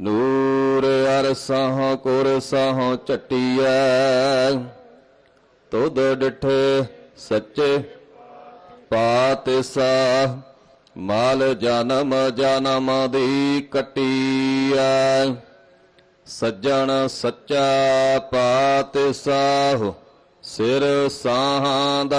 ਨੂਰ ਅਰਸਹ ਕੁਰਸਹ ਚਟਿਐ ਤੁਧ ਡਿਠੇ ਸੱਚੇ ਪਾਤਿਸਾ ਮਾਲ ਜਨਮ ਜਨਮ ਦੀ ਕਟਿਐ। ਸੱਜਣ ਸੱਚਾ ਪਾਤਿਸਾਹੁ, ਸਿਰ ਸਾਹਾਂਦਾ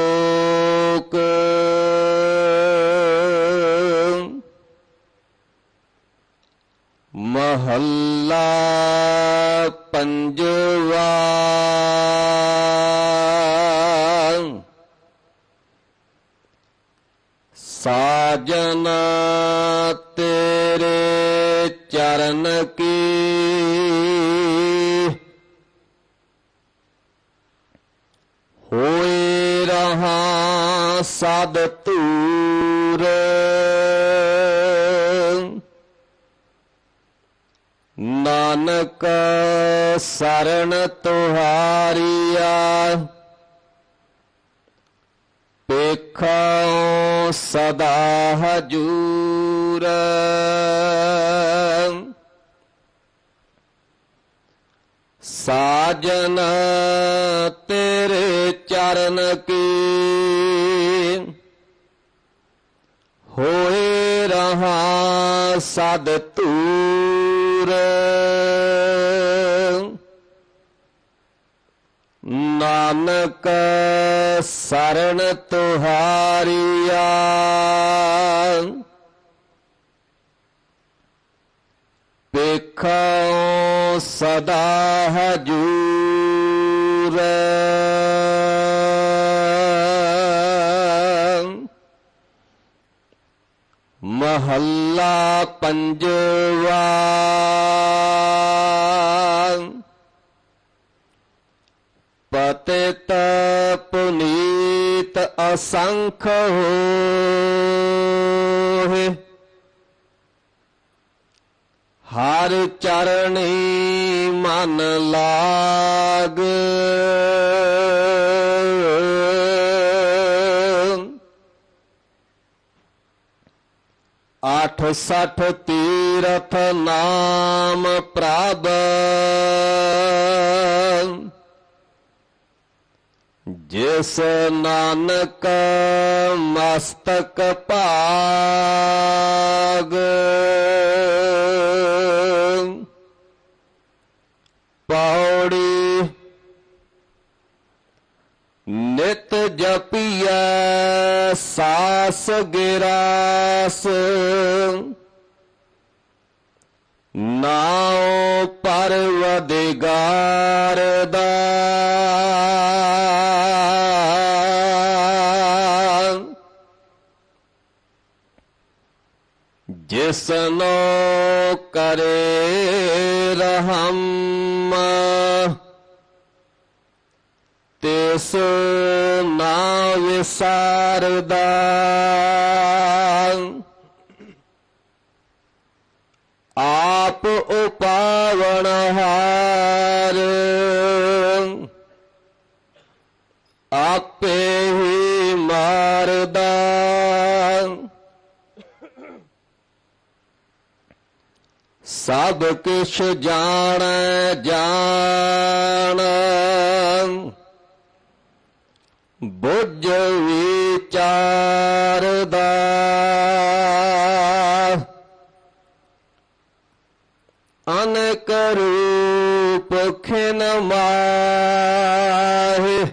ਮਹੱਲਾ ਪੰਜਵਾ। ਸਾਜਨ ਤੇਰੇ ਚਰਨ ਕੀ? ਹੋਏ ਰਹਾ ਸਦ ਤੂਰ ਨਾਨਕ ਸਰਣ ਤੁਹਾਰੀਆ ਪੇਖਾਂ ਸਦਾ ਹਜੂਰ। ਸਾਜਨ ਤੇਰੇ ਚਰਨ ਕੀ ਹੋਏ ਰਹਾ ਸਦ ਤੂੰ ਤੂਰ ਨਾਨਕ ਸਰਣ ਤੁਹਾਰੀਆ ਦੇਖੋ ਸਦਾ ਹਜੂਰ ਮਹੱਲਾ ਪੰਜਵਾ। ਪਤਿਤ ਪੁਨੀਤ ਅਸੰਖ ਹੋਏ। ਹਰ ਚਰਣੀ ਮਨ ਲਾਗ। ਆਠ ਸਠ ਤੀਰਥ ਨਾਮ ਪ੍ਰਭ। ਜਿਸ ਨਾਨਕ ਮਸਤਕ ਭਾਗ। ਪੌੜੀ ਨਿਤ ਜਪੀਐ ਸਾਸ ਗਿਰਾਸ। ਨਾਉ ਪਰਵਦਿਗਾਰ ਦਾ। ਜਿਸਨੋ ਕਰੇ ਰਹਮ ਤਿਸ ਨਾ ਵਿਸਾਰਦਾ ਆਪ ਉਪਾਵਣ ਹਾਰ। ਆਪੇ ਹੀ ਮਾਰਦਾ। ਸਭ ਕੁਛ ਜਾਣੈ ਜਾਣਾ। ਬੁੱਝ ਵਿਚਾਰਦਾ। ਅਨੇਕ ਰੂਪ ਖਿਨ ਮਾਹੇ।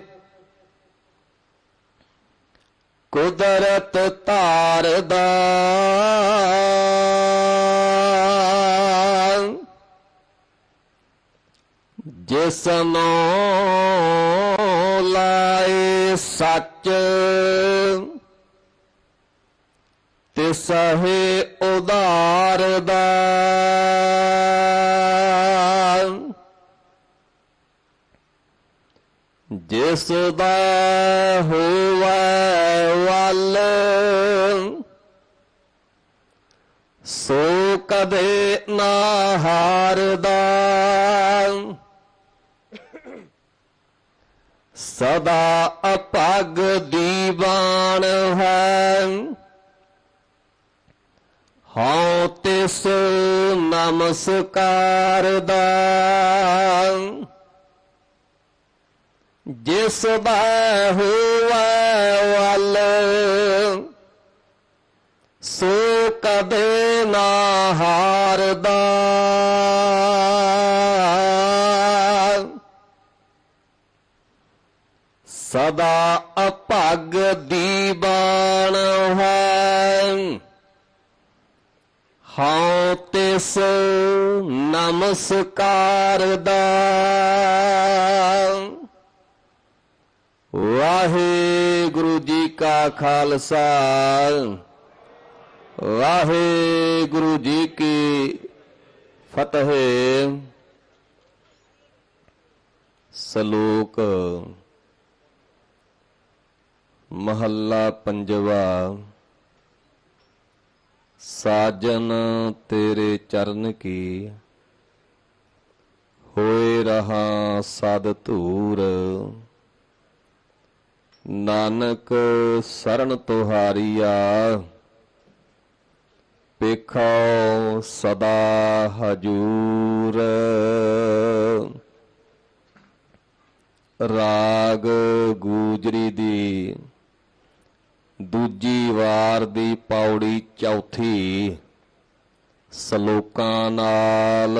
ਕੁਦਰਤ ਧਾਰਦਾ। ਜਿਸਨੋ ਲਾਏ ਸੱਚ ਤਿਸਹੇ ਉਧਾਰਦਾ ਜਿਸ ਦਾ ਹੋਵੇ ਵੱਲ ਸੋ ਕਦੇ ਨਾ ਹਾਰਦਾ। ਸਦਾ ਅਪਗ ਦੀਵਾਨ ਹੈ। ਹਉ ਤਿਸ ਨਮਸਕਾਰ ਦਾ। ਜਿਸ ਦਾ ਹੋਵੇ ਵੱਲ, ਸੋ ਕਦੇ ਨਾ ਹਾਰਦਾ। ਸਦਾ ਅਭਗ ਦੀ ਬਾਣ ਹੈ ਹਉ ਤਿਸ ਨਮਸਕਾਰ ਦਾ। ਵਾਹਿਗੁਰੂ ਜੀ ਕਾ ਖਾਲਸਾ। ਵਾਹਿਗੁਰੂ ਜੀ ਕੀ ਫਤਿਹ। ਸ਼ਲੋਕ ਮਹੱਲਾ ਪੰਜਵਾ, ਸਾਜਨ ਤੇਰੇ ਚਰਨ ਕੀ, ਹੋਏ ਰਹਾ ਸਦ ਧੂਰ। ਨਾਨਕ ਸਰਨ ਤੁਹਾਰੀਆ ਪੇਖੋ ਸਦਾ ਹਜੂਰ। ਰਾਗ ਗੂਜਰੀ ਦੀ ਦੂਜੀ ਵਾਰ ਦੀ ਪੌੜੀ ਚੌਥੀ ਸ਼ਲੋਕਾਂ ਨਾਲ